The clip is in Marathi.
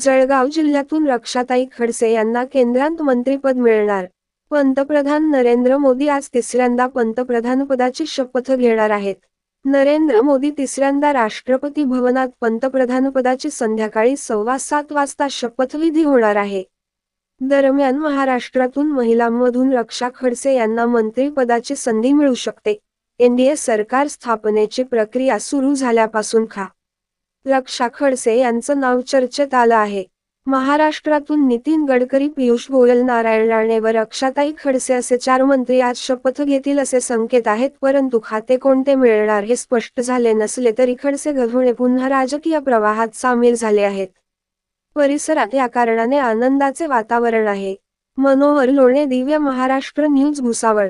जळगाव जिल्ह्यातून रक्षाताई खडसे यांना केंद्रात मंत्रिपद मिळणार. पंतप्रधान नरेंद्र मोदी आज तिसऱ्यांदा पंतप्रधानपदाची शपथ घेणार आहेत. नरेंद्र मोदी तिसऱ्यांदा राष्ट्रपती भवनात पंतप्रधानपदाची संध्याकाळी सव्वा सात वाजता शपथविधी होणार आहे. दरम्यान महाराष्ट्रातून महिलांमधून रक्षा खडसे यांना मंत्रिपदाची संधी मिळू शकते. एनडीए सरकार स्थापनेची प्रक्रिया सुरू झाल्यापासून खा रक्षा खडसे यांचं नाव चर्चेत आलं आहे. महाराष्ट्रातून नितीन गडकरी पियुष गोयल नारायण राणे व रक्षाताई खडसे असे चार मंत्री आज शपथ घेतील असे संकेत आहेत परंतु खाते कोणते मिळणार हे स्पष्ट झाले नसले तरी खडसे गव्हणे पुन्हा राजकीय प्रवाहात सामील झाले आहेत. परिसरात या कारणाने आनंदाचे वातावरण आहे. मनोहर लोणे दिव्य महाराष्ट्र न्यूज भुसावळ.